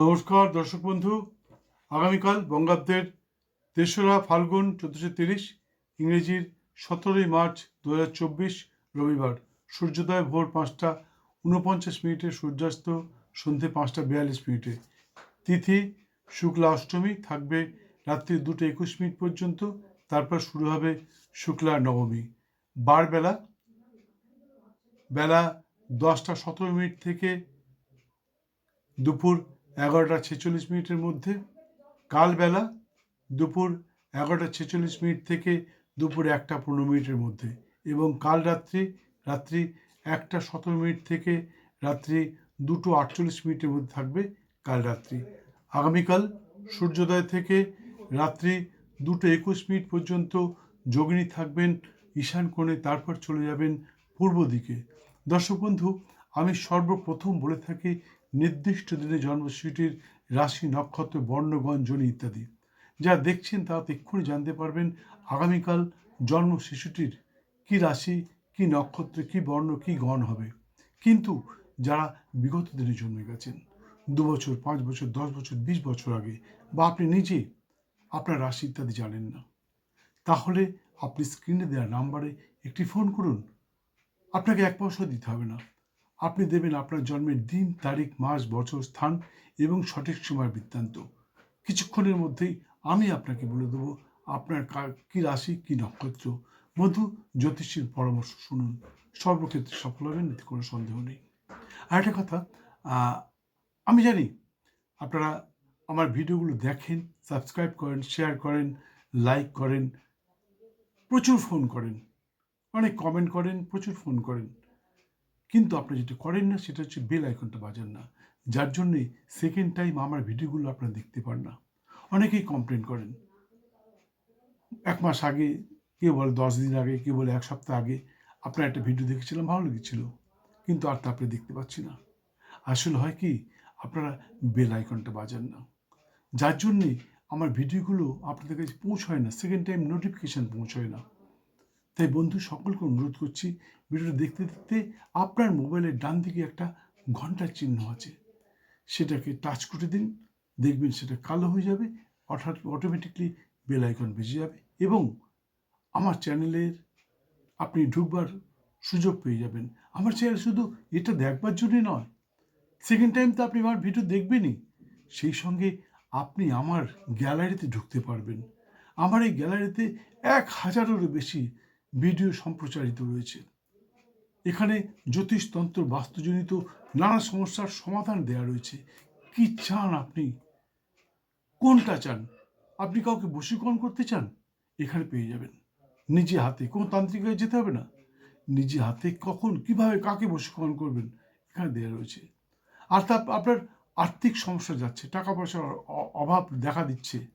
নমস্কার, দর্শক বন্ধু। আগামীকাল বঙ্গাব্দের তেসরা ফাল্গুন চোদ্দোশো তিরিশ, ইংরেজির সতেরোই মার্চ দু চব্বিশ রবিবার। সূর্যোদয় ভোর পাঁচটা উনপঞ্চাশ মিনিটে সূর্যাস্ত, সন্ধে পাঁচটা বিয়াল্লিশ মিনিটে। তিথি, শুক্লা অষ্টমী থাকবে রাত্রি দুটো একুশ মিনিট পর্যন্ত, তারপর শুরু হবে শুক্লা নবমী। বারবেলা, বেলা দশটা সতেরো মিনিট থেকে দুপুর এগারোটা ছেচল্লিশ মিনিটের মধ্যে। কালবেলা দুপুর এগারোটা ছেচল্লিশ মিনিট থেকে দুপুর একটা পনেরো মিনিটের মধ্যে এবং কাল রাত্রি রাত্রি একটা সতেরো মিনিট থেকে রাত্রি দুটো আটচল্লিশ মিনিটের মধ্যে থাকবে কাল রাত্রি। আগামীকাল সূর্যোদয় থেকে রাত্রি দুটো একুশ মিনিট পর্যন্ত যোগিনী থাকবেন, ঈশান কোণে তারপর চলে যাবেন পূর্ব দিকে। দর্শক বন্ধু, আমি সর্বপ্রথম বলে থাকি নির্দিষ্ট দিনে জন্মসূচিটির রাশি, নক্ষত্র, বর্ণগণ, জনি ইত্যাদি। যা দেখছেন তা এক্ষুনি জানতে পারবেন আগামীকাল জন্ম শিশুটির কি রাশি, কি নক্ষত্র, কি বর্ণ, কি গণ হবে। কিন্তু যারা বিগত দিনে জন্মে গেছেন, দু বছর, পাঁচ বছর, দশ বছর, বিশ বছর আগে, বা আপনি নিজে আপনার রাশি ইত্যাদি জানেন না, তাহলে আপনি স্ক্রিনে দেওয়া নাম্বারে একটি ফোন করুন। আপনাকে এক পয়সা দিতে হবে না। আপনি দেবেন আপনার জন্মের দিন, তারিখ, মাস, বছর, স্থান এবং সঠিক সময় বৃত্তান্ত। কিছুক্ষণের মধ্যেই আমি আপনাকে বলে দেবো আপনার কা- রাশি, কি নক্ষত্র। বন্ধু, জ্যোতিষীর পরামর্শ শুনুন। সর্বক্ষেত্রে সফল হবেন, এতে কোনো সন্দেহ নেই। আর একটা কথা আমি জানি আপনারা আমার ভিডিওগুলো দেখেন, সাবস্ক্রাইব করেন, শেয়ার করেন, লাইক করেন, প্রচুর ফোন করেন, অনেক কমেন্ট করেন, প্রচুর ফোন করেন। কিন্তু আপনি যেটা করেন না, সেটা হচ্ছে বেল আইকনটা বাজান না। যার জন্যে সেকেন্ড টাইম আমার ভিডিওগুলো আপনারা দেখতে পান না। অনেকেই কমপ্লেন করেন। এক মাস আগে, কেউ বলে দশ দিন আগে, কেউ বলে এক সপ্তাহ আগে, আপনার একটা ভিডিও দেখেছিলাম, ভালো লেগেছিল। কিন্তু আর তা আপনি দেখতে পাচ্ছি না। আসলে হয় কি, আপনারা বেল আইকনটা বাজান না। যার জন্যে আমার ভিডিওগুলো আপনাদের কাছে পৌঁছায় না। সেকেন্ড টাইম নোটিফিকেশান পৌঁছয় না। তাই বন্ধু, সকলকে অনুরোধ করছি, ভিডিওটা দেখতে দেখতে আপনার মোবাইলের ডান দিকে একটা ঘণ্টার চিহ্ন আছে। সেটাকে টাচ করে দিন, দেখবেন সেটা কালো হয়ে যাবে, অর্থাৎ অটোমেটিকলি বেল আইকন বেজে যাবে এবং আমার চ্যানেলের আপনি ঢুকবার সুযোগ পেয়ে যাবেন। আমার চ্যানেল শুধু এটা দেখবার জন্যই নয় সেকেন্ড টাইম তো আপনি আমার ভিডিও দেখবেনই, সেই সঙ্গে আপনি আমার গ্যালারিতে ঢুকতে পারবেন। আমার এই গ্যালারিতে এক হাজারেরও বেশি ভিডিও সম্প্রচারিত রয়েছে। এখানে জ্যোতিষতন্ত্র বাস্তুজনিত নানা সমস্যার সমাধান দেয়া রয়েছে। কি চান আপনি? কোনটা চান? আপনি কাউকে বশীকরণ করতে চান? এখানে পেয়ে যাবেন। নিজে হাতে কোনো তান্ত্রিক হয়ে যেতে হবে না। নিজে হাতে কখন, কীভাবে, কাকে বশীকরণ করবেন, এখানে দেওয়া রয়েছে। আর তা আপনার আর্থিক সমস্যা যাচ্ছে, টাকা পয়সার অভাব দেখা দিচ্ছে।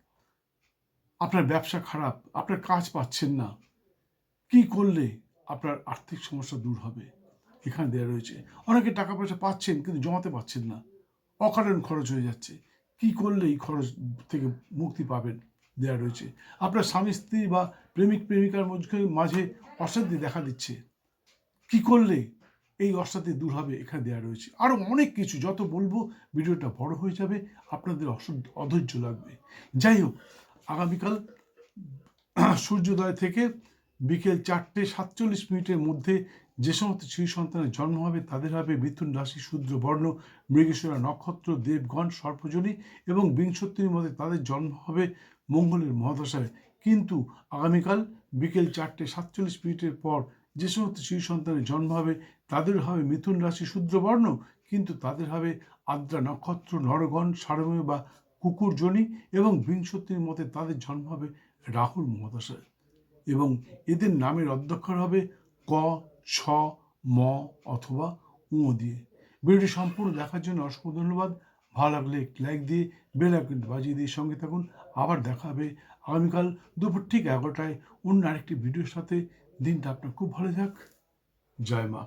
আপনার ব্যবসা খারাপ, আপনার কাজ পাচ্ছেন না। কি করলে আপনার আর্থিক সমস্যা দূর হবে? এখানে দেওয়া রয়েছে। অনেকে টাকা পয়সা পাচ্ছেন কিন্তু জমাতে পাচ্ছেন না। অকারণ খরচ হয়ে যাচ্ছে। কি করলে এই খরচ থেকে মুক্তি পাবেন? দেওয়া রয়েছে। আপনার স্বামী, স্ত্রী বা প্রেমিক, প্রেমিকার মধ্যে মাঝে অশান্তি দেখা দিচ্ছে। কি করলে এই অশান্তি দূর হবে? এখানে দেওয়া রয়েছে। আরও অনেক কিছু। যত বলব, ভিডিওটা বড় হয়ে যাবে। আপনাদের অধৈর্য লাগবে। যাই হোক, আগামীকাল সূর্যোদয় থেকে বিকেল চারটে সাতচল্লিশ মিনিটের মধ্যে যে সমস্ত শিশু সন্তানের জন্ম হবে, তাদের হবে মিথুন রাশি শূদ্র বর্ণ, মৃগেশ্বরা নক্ষত্র, দেবগণ সর্পজনী এবং বিংশতির মধ্যে তাদের জন্ম হবে মঙ্গলের মহাদশায়। কিন্তু আগামীকাল বিকেল চারটে সাতচল্লিশ মিনিটের পর যে সমস্ত শিশু সন্তানের জন্ম হবে, তাদের হবে মিথুন রাশি শূদ্র বর্ণ, কিন্তু তাদের হবে আদ্রা নক্ষত্র, নরগণ, সারময় বা কুকুরজনী এবং বিংশতির মতে তাদের জন্ম হবে রাহুল মহাদশায়। এবং এদের নামের অধ্যক্ষর হবে ক, ছ, ম অথবা উ দিয়ে। ভিডিওটি সম্পূর্ণ দেখার জন্য অসংখ্য ধন্যবাদ। ভালো লাগলে একটি লাইক দিয়ে বেল আইকন বাজিয়ে দিয়ে সঙ্গে থাকুন। আবার দেখা হবে আগামীকাল দুপুর ঠিক এগারোটায়। অন্য আরেকটি ভিডিওর সাথে। দিনটা আপনার খুব ভালো যাক। জয় মা।